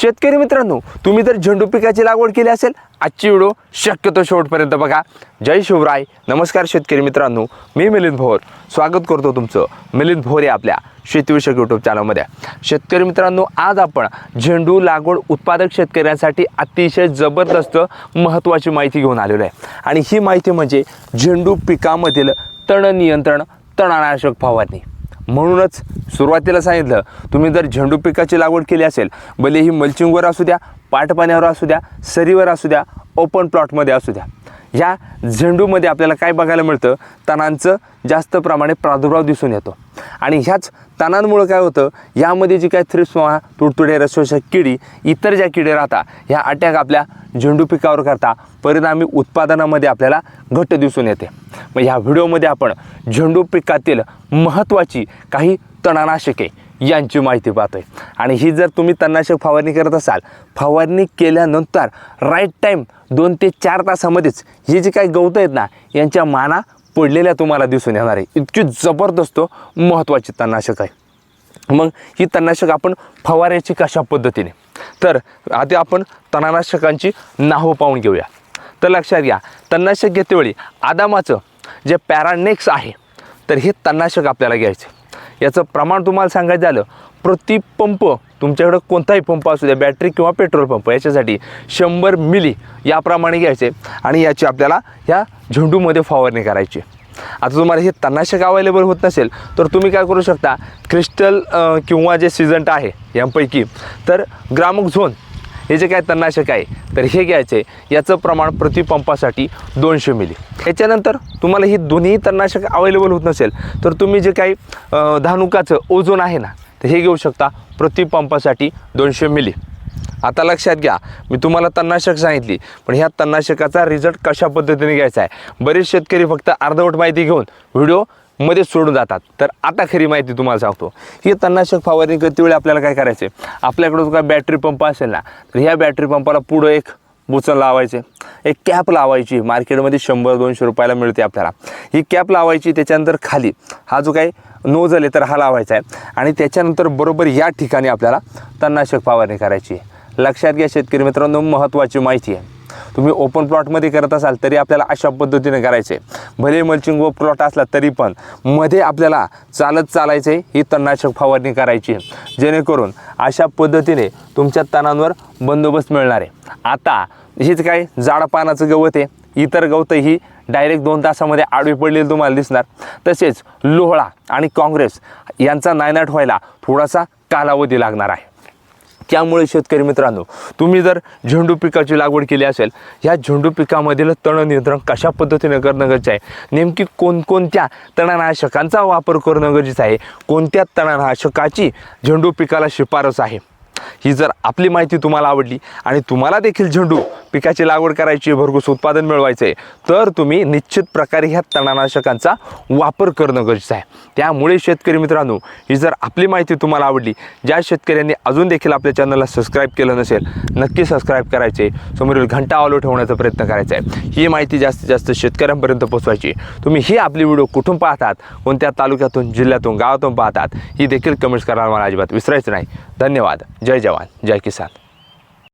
शेतकरी मित्रांनो तुम्ही जर झेंडू पिकाची लागवड केली असेल आजची व्हिडिओ शक्यतो शेवटपर्यंत बघा. जय शिवराय. नमस्कार शेतकरी मित्रांनो मी मिलिंद भोर. स्वागत करतो तुमचं मिलिंद भोर या आपल्या शेतीविषयक यूट्यूब चॅनलमध्ये शेतकरी मित्रांनो आज आपण झेंडू लागवड उत्पादक शेतकऱ्यांसाठी अतिशय जबरदस्त महत्त्वाची माहिती घेऊन आलेलो आहे. आणि ही माहिती म्हणजे झेंडू पिकामधील तण नियंत्रण तणनाशक फवारणी. म्हणूनच सुरुवातीला सांगितलं तुम्ही जर झेंडू पिकाची लागवड केली असेल भले ही मल्चिंगवर असू द्या पाटपाण्यावर असू द्या सरीवर असू द्या ओपन प्लॉटमध्ये असू द्या या झेंडूमध्ये आपल्याला काय बघायला मिळतं? तणांचं जास्त प्रमाणे प्रादुर्भाव दिसून येतो. आणि ह्याच तणांमुळं काय होतं? यामध्ये जी काय थ्रिप्समा तुडतुडे रसोषक किडी इतर ज्या किडे राहतात ह्या अटॅक आपल्या झेंडू पिकावर करता परिणामी उत्पादनामध्ये आपल्याला घट दिसून येते. मग ह्या व्हिडिओमध्ये आपण झेंडू पिकातील महत्त्वाची काही तणनाशके यांची माहिती पाहतोय. आणि ही जर तुम्ही तणनाशक फवारणी करत असाल फवारणी केल्यानंतर राईट टाईम दोन ते चार तासामध्येच ही जी काही गवतं आहेत ना यांच्या माना पडलेल्या तुम्हाला दिसून येणार आहे. इतकी जबरदस्त महत्त्वाची तणनाशक आहे. मग ही तणनाशक आपण फवारायची कशा पद्धतीने? तर आधी आपण तणनाशकांची नावं पाहून घेऊया. तर लक्षात घ्या तणनाशक घेतेवेळी आदामाचं जे पॅरानेक्स आहे तर हे तणनाशक आपल्याला घ्यायचे. याचं प्रमाण तुम्हाला सांगायचं झालं प्रति पंप तुमच्याकडं कोणताही पंप असू द्या बॅटरी किंवा पेट्रोल पंप याच्यासाठी शंभर मिली याप्रमाणे घ्यायचे आणि याची आपल्याला ह्या झेंडूमध्ये फवारणी करायची. आता तुम्हाला हे तणनाशक अवेलेबल होत नसेल तर तुम्ही काय करू शकता क्रिस्टल किंवा जे सिजंट आहे यांपैकी तर ग्रामक झोन हे जे काय तणनाशक आहे तर हे घ्यायचे. याचं प्रमाण प्रतिपंपासाठी दोनशे मिली. याच्यानंतर तुम्हाला ही दोन्ही तणनाशक अवेलेबल होत नसेल तर तुम्ही जे काही धानुकाचं ओझोन आहे ना तर हे घेऊ शकता. प्रतिपंपासाठी दोनशे मिली. आता लक्षात घ्या मी तुम्हाला तणनाशक सांगितली पण ह्या तणनाशकाचा रिझल्ट कशा पद्धतीने घ्यायचा आहे? बरेच शेतकरी फक्त अर्धवट माहिती घेऊन व्हिडिओ मध्ये सोडून जातात. तर आता खरी माहिती तुम्हाला सांगतो. हे तणनाशक फवारणी करते वेळी आपल्याला काय करायचे आपल्याकडं जो काय बॅटरी पंप असेल ना तर ह्या बॅटरी पंपाला पुढं एक बुचन लावायचे. एक कॅप लावायची. मार्केटमध्ये शंभर दोनशे रुपयाला मिळते आपल्याला. ही कॅप लावायची त्याच्यानंतर खाली हा जो काही नोजल आहे तर हा लावायचा आहे. आणि त्याच्यानंतर बरोबर या ठिकाणी आपल्याला तणनाशक फवारणी करायची आहे. लक्षात घ्या शेतकरी मित्रांनो महत्त्वाची माहिती आहे. तुम्ही ओपन प्लॉटमध्ये करत असाल तरी आपल्याला अशा पद्धतीने करायचे. भले मल्चिंग व प्लॉट असला तरी पण मध्ये आपल्याला चालत चालायचे ही तणनाशक फवारणी करायची. आहे. जेणेकरून अशा पद्धतीने तुमच्या तणांवर बंदोबस्त मिळणार आहे. आता हेच काय जाड पानाचं गवत आहे. इतर गवतं ही डायरेक्ट दोन तासामध्ये आडवी पडलेली तुम्हाला दिसणार. तसेच लोहळा आणि काँग्रेस यांचा नायनाट व्हायला थोडासा कालावधी लागणार आहे. त्यामुळे शेतकरी मित्रांनो तुम्ही जर झेंडू पिकाची लागवड केली असेल ह्या झेंडू पिकामधील तण नियंत्रण कशा पद्धतीने करणं गरजेचं आहे? नेमकी कोणकोणत्या तणनाशकांचा वापर करणं गरजेचं आहे? कोणत्या तणनाशकाची झेंडू पिकाला शिफारस आहे? ही जर आपली माहिती तुम्हाला आवडली आणि तुम्हाला देखील झेंडू पिकाची लागवड करायची भरघूस उत्पादन मिळवायचं. आहे तर तुम्ही निश्चित प्रकारे ह्या तणनाशकांचा वापर करणं गरजेचं आहे. त्यामुळे शेतकरी मित्रांनो ही जर आपली माहिती तुम्हाला आवडली ज्या शेतकऱ्यांनी अजून देखील आपल्या चॅनलला सबस्क्राईब केलं नसेल नक्की सबस्क्राईब करायचे. समोरील घंटा ऑलो ठेवण्याचा प्रयत्न करायचा आहे. ही माहिती जास्तीत जास्त शेतकऱ्यांपर्यंत पोहोचवायची. तुम्ही ही आपली व्हिडिओ कुठून पाहतात कोणत्या तालुक्यातून जिल्ह्यातून गावातून पाहतात ही देखील कमेंट्स करायला मला अजिबात विसरायचं नाही. धन्यवाद. जय जवान. जय किसान.